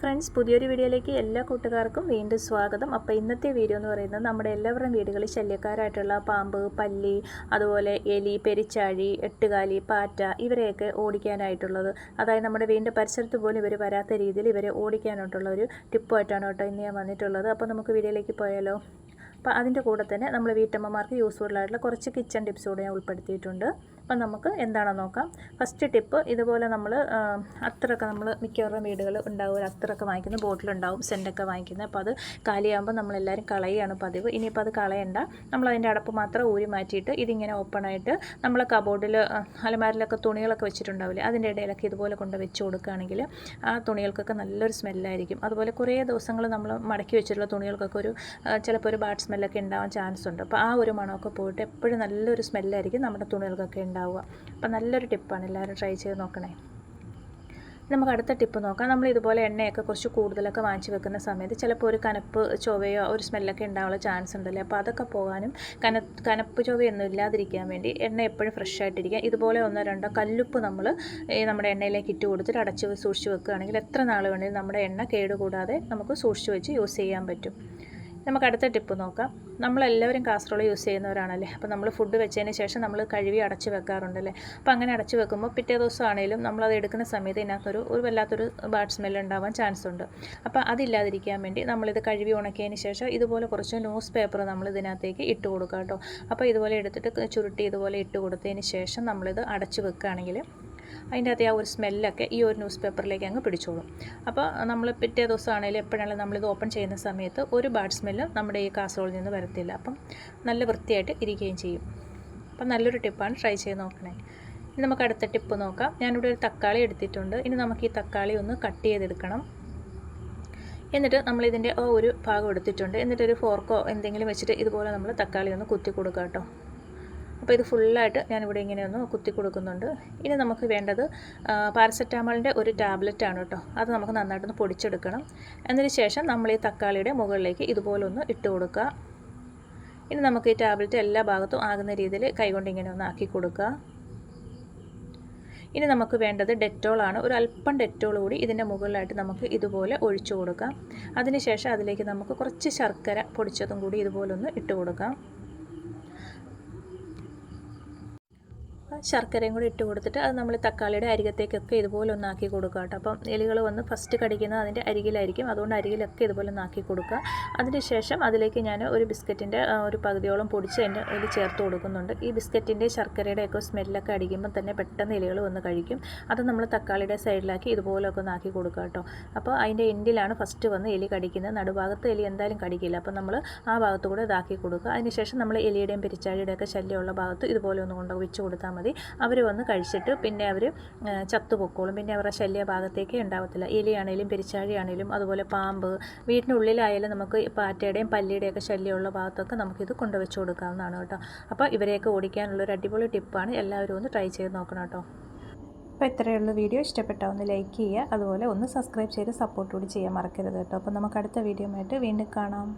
Friends പുതിയൊരു വീഡിയോയിലേക്ക് എല്ലാ കൂട്ടുകാർക്കും വീണ്ടും സ്വാഗതം. അപ്പോൾ ഇന്നത്തെ വീഡിയോ എന്ന് പറയുന്നത് നമ്മുടെ എല്ലാവരുടെയും വീടുകളിൽ ശല്യക്കാരായിട്ടുള്ള പാമ്പ് പല്ലി അതുപോലെ എലി പെരിച്ചാഴി എട്ടുകാലി പാറ്റ ഇവരെയൊക്കെ ഓടിക്കാനായിട്ടുള്ളത്. അതായത് നമ്മുടെ വീടിന്റെ പരിസരത്ത് പോലും ഇവർ വരാത്ത രീതിയിൽ ഇവരെ ഓടിക്കാനായിട്ടുള്ള ഒരു ടിപ്പായിട്ടാണ് കേട്ടോ ഇന്ന് ഞാൻ വന്നിട്ടുള്ളത്. അപ്പോൾ നമുക്ക് വീഡിയോയിലേക്ക് പോയാലോ? അപ്പോൾ അതിന്റെ കൂടെ തന്നെ നമ്മൾ വീട്ടമ്മമാർക്ക് യൂസ്ഫുൾ ആയിട്ടുള്ള കുറച്ച് കിച്ചൺ ടിപ്സ് കൂടെ ഞാൻ ഉൾപ്പെടുത്തിയിട്ടുണ്ട്. അപ്പം നമുക്ക് എന്താണെന്ന് നോക്കാം? ഫസ്റ്റ് ടിപ്പ് ഇതുപോലെ നമ്മൾ അത്രയൊക്കെ നമ്മൾ മിക്കവാറും വീടുകൾ ഉണ്ടാവും. അത്രയൊക്കെ വാങ്ങിക്കുന്ന ബോട്ടിലുണ്ടാവും സെന്റൊക്കെ വാങ്ങിക്കുന്നത് അപ്പോൾ അത് കാലിയാകുമ്പോൾ നമ്മളെല്ലാവരും കളയുകയാണ് പതിവ്. ഇനിയിപ്പോൾ അത് കളയണ്ട. നമ്മൾ അതിന്റെ അടപ്പ് മാത്രം ഊരി മാറ്റിയിട്ട് ഇതിങ്ങനെ ഓപ്പണായിട്ട് നമ്മൾ കബോർഡിൽ അലമാരിലൊക്കെ തുണികളൊക്കെ വെച്ചിട്ടുണ്ടാവില്ലേ? അതിന്റെ ഇടയിലൊക്കെ ഇതുപോലെ കൊണ്ട് വെച്ച് കൊടുക്കുകയാണെങ്കിൽ ആ തുണികൾക്കൊക്കെ നല്ലൊരു സ്മെല്ലായിരിക്കും അതുപോലെ കുറേ ദിവസങ്ങൾ നമ്മൾ മടക്കി വെച്ചിട്ടുള്ള തുണികൾക്കൊക്കെ ഒരു ചിലപ്പോൾ ഒരു ബാഡ് സ്മെല്ലൊക്കെ ഉണ്ടാവാൻ ചാൻസ് ഉണ്ട്. അപ്പോൾ ആ ഒരു മണമൊക്കെ പോയിട്ട് എപ്പോഴും നല്ലൊരു സ്മെല്ലായിരിക്കും നമ്മുടെ തുണികൾക്കൊക്കെ ഉണ്ടാവുക. അപ്പം നല്ലൊരു ടിപ്പാണ് എല്ലാവരും ട്രൈ ചെയ്ത് നോക്കണേ. നമുക്ക് അടുത്ത ടിപ്പ് നോക്കാം. നമ്മൾ ഇതുപോലെ എണ്ണയൊക്കെ കുറച്ച് കൂടുതലൊക്കെ വാങ്ങിച്ച് വെക്കുന്ന സമയത്ത് ചിലപ്പോൾ ഒരു കനപ്പ് ചൊവയോ ഒരു സ്മെല്ലൊക്കെ ഉണ്ടാവാനുള്ള ചാൻസ് ഉണ്ടല്ലേ? അപ്പോൾ അതൊക്കെ പോകാനും കന കനപ്പ് ചൊവയൊന്നും ഇല്ലാതിരിക്കാൻ വേണ്ടി എണ്ണ എപ്പോഴും ഫ്രഷ് ആയിട്ടിരിക്കുക. ഇതുപോലെ ഒന്നോ രണ്ടോ കല്ലുപ്പ് നമ്മൾ നമ്മുടെ എണ്ണയിലേക്ക് ഇട്ട് കൊടുത്തിട്ട് അടച്ച് സൂക്ഷിച്ച് വെക്കുകയാണെങ്കിൽ എത്ര നാൾ വേണമെങ്കിലും നമ്മുടെ എണ്ണ കേടുകൂടാതെ നമുക്ക് സൂക്ഷിച്ച് വെച്ച് യൂസ് ചെയ്യാൻ പറ്റും. നമുക്ക് അടുത്ത ടിപ്പ് നോക്കാം. നമ്മളെല്ലാവരും കാസറോൾ യൂസ് ചെയ്യുന്നവരാണല്ലേ? അപ്പോൾ നമ്മൾ ഫുഡ് വെച്ചതിന് ശേഷം നമ്മൾ കഴുകി അടച്ച് വെക്കാറുണ്ടല്ലേ? അപ്പോൾ അങ്ങനെ അടച്ച് വെക്കുമ്പോൾ പിറ്റേ ദിവസമാണെങ്കിലും നമ്മളത് എടുക്കുന്ന സമയത്ത് ഇതിനകത്തൊരു ഒരു വല്ലാത്തൊരു ബാഡ് സ്മെൽ ഉണ്ടാവാൻ ചാൻസ് ഉണ്ട്. അപ്പോൾ അതില്ലാതിരിക്കാൻ വേണ്ടി നമ്മളിത് കഴുകി ഉണക്കിയതിന് ശേഷം ഇതുപോലെ കുറച്ച് ന്യൂസ് പേപ്പർ നമ്മൾ ഇതിനകത്തേക്ക് ഇട്ട് കൊടുക്കാം കേട്ടോ. അപ്പോൾ ഇതുപോലെ എടുത്തിട്ട് ചുരുട്ടി ഇതുപോലെ ഇട്ട് കൊടുത്തതിന് ശേഷം നമ്മളിത് അടച്ച് വെക്കുകയാണെങ്കിൽ അതിന്റെ അകത്ത് ആ ഒരു സ്മെല്ലൊക്കെ ഈ ഒരു ന്യൂസ് പേപ്പറിലേക്ക് അങ്ങ് പിടിച്ചോളും. അപ്പോൾ നമ്മൾ പിറ്റേ ദിവസമാണെങ്കിലും എപ്പോഴാണെങ്കിലും നമ്മളിത് ഓപ്പൺ ചെയ്യുന്ന സമയത്ത് ഒരു ബാഡ് സ്മെല്ലും നമ്മുടെ ഈ കാസറോളിൽ നിന്ന് വരത്തില്ല. അപ്പം നല്ല വൃത്തിയായിട്ട് ഇരിക്കുകയും ചെയ്യും. അപ്പം നല്ലൊരു ടിപ്പാണ് ട്രൈ ചെയ്ത് നോക്കണേ. ഇനി നമുക്ക് അടുത്ത ടിപ്പ് നോക്കാം. ഞാനിവിടെ ഒരു തക്കാളി എടുത്തിട്ടുണ്ട്. ഇനി നമുക്ക് ഈ തക്കാളി ഒന്ന് കട്ട് ചെയ്തെടുക്കണം. എന്നിട്ട് നമ്മളിതിന്റെ ഒരു ഭാഗം എടുത്തിട്ടുണ്ട്. എന്നിട്ട് ഒരു ഫോർക്കോ എന്തെങ്കിലും വെച്ചിട്ട് ഇതുപോലെ നമ്മൾ തക്കാളി ഒന്ന് കുത്തി കൊടുക്കുക കേട്ടോ. അപ്പോൾ ഇത് ഫുള്ളായിട്ട് ഞാനിവിടെ ഇങ്ങനെ ഒന്ന് കുത്തി കൊടുക്കുന്നുണ്ട്. ഇനി നമുക്ക് വേണ്ടത് പാരസെറ്റാമോളിന്റെ ഒരു ടാബ്ലറ്റ് ആണ് കേട്ടോ. അത് നമുക്ക് നന്നായിട്ടൊന്ന് പൊടിച്ചെടുക്കണം. എന്നതിന് ശേഷം നമ്മൾ ഈ തക്കാളിയുടെ മുകളിലേക്ക് ഇതുപോലെ ഒന്ന് ഇട്ട് കൊടുക്കുക. ഇനി നമുക്ക് ഈ ടാബ്ലറ്റ് എല്ലാ ഭാഗത്തും ആകുന്ന രീതിയിൽ കൈകൊണ്ട് ഇങ്ങനെ ഒന്ന് ആക്കി കൊടുക്കുക. ഇനി നമുക്ക് വേണ്ടത് ഡെറ്റോളാണ് ഒരു അല്പം ഡെറ്റോൾ കൂടി ഇതിന്റെ മുകളിലായിട്ട് നമുക്ക് ഇതുപോലെ ഒഴിച്ചു കൊടുക്കാം. അതിനുശേഷം അതിലേക്ക് നമുക്ക് കുറച്ച് ശർക്കര പൊടിച്ചതും കൂടി ഇതുപോലെ ഒന്ന് ഇട്ട് കൊടുക്കാം. ശർക്കരയും കൂടി ഇട്ട് കൊടുത്തിട്ട് അത് നമ്മൾ തക്കാളിയുടെ അരികത്തേക്കൊക്കെ ഇതുപോലെ ഒന്നാക്കി കൊടുക്കുക കേട്ടോ. അപ്പം എലികൾ വന്ന് ഫസ്റ്റ് കടിക്കുന്നത് അതിന്റെ അരികിലായിരിക്കും. അതുകൊണ്ട് അരികിലൊക്കെ ഇതുപോലെ ഒന്നാക്കി കൊടുക്കുക. അതിനുശേഷം അതിലേക്ക് ഞാൻ ഒരു ബിസ്ക്കറ്റിന്റെ ഒരു പകുതിയോളം പൊടിച്ച് അതിന്റെ ഇതിൽ ചേർത്ത് കൊടുക്കുന്നുണ്ട്. ഈ ബിസ്ക്കറ്റിന്റെ ശർക്കരയുടെ ഒക്കെ സ്മെല്ലൊക്കെ അടിക്കുമ്പോൾ തന്നെ പെട്ടെന്ന് എലികൾ വന്ന് കഴിക്കും. അത് നമ്മൾ തക്കാളിയുടെ സൈഡിലാക്കി ഇതുപോലെയൊക്കെ ഒന്നാക്കി കൊടുക്കുക കേട്ടോ. അപ്പോൾ അതിന്റെ എൻഡിലാണ് ഫസ്റ്റ് വന്ന് എലി കടിക്കുന്നത്. നടുഭാഗത്ത് എലി എന്തായാലും കടിക്കില്ല. അപ്പോൾ നമ്മൾ ആ ഭാഗത്ത് കൂടെ ഇതാക്കി കൊടുക്കുക. അതിനുശേഷം നമ്മൾ എലിയുടെയും പെരിച്ചാഴിയുടെയൊക്കെ ശല്യമുള്ള ഭാഗത്ത് ഇതുപോലെ ഒന്ന് കൊണ്ട് വെച്ച് കൊടുത്താൽ മതി. അവർ വന്ന് കഴിച്ചിട്ട് പിന്നെ അവർ ചത്തുപൊക്കോളും. പിന്നെ അവരുടെ ശല്യഭാഗത്തേക്കേ ഉണ്ടാവത്തില്ല. എലിയാണേലും പെരിച്ചാഴിയാണേലും അതുപോലെ പാമ്പ് വീട്ടിനുള്ളിലായാലും നമുക്ക് പാറ്റയുടെയും പല്ലിയുടെയൊക്കെ ശല്യമുള്ള ഭാഗത്തൊക്കെ നമുക്കിത് കൊണ്ടുവച്ച് കൊടുക്കാവുന്നതാണ് കേട്ടോ. അപ്പോൾ ഇവരെയൊക്കെ ഓടിക്കാനുള്ള ഒരു അടിപൊളി ടിപ്പാണ്. എല്ലാവരും ഒന്ന് ട്രൈ ചെയ്ത് നോക്കണം കേട്ടോ. അപ്പോൾ ഇത്രയുള്ള വീഡിയോ. ഇഷ്ടപ്പെട്ടാൽ ഒന്ന് ലൈക്ക് ചെയ്യുക. അതുപോലെ ഒന്ന് സബ്സ്ക്രൈബ് ചെയ്ത് സപ്പോർട്ട് കൂടി ചെയ്യാൻ മറക്കരുത് കേട്ടോ. അപ്പോൾ നമുക്ക് അടുത്ത വീഡിയോ ആയിട്ട് വീണ്ടും കാണാം.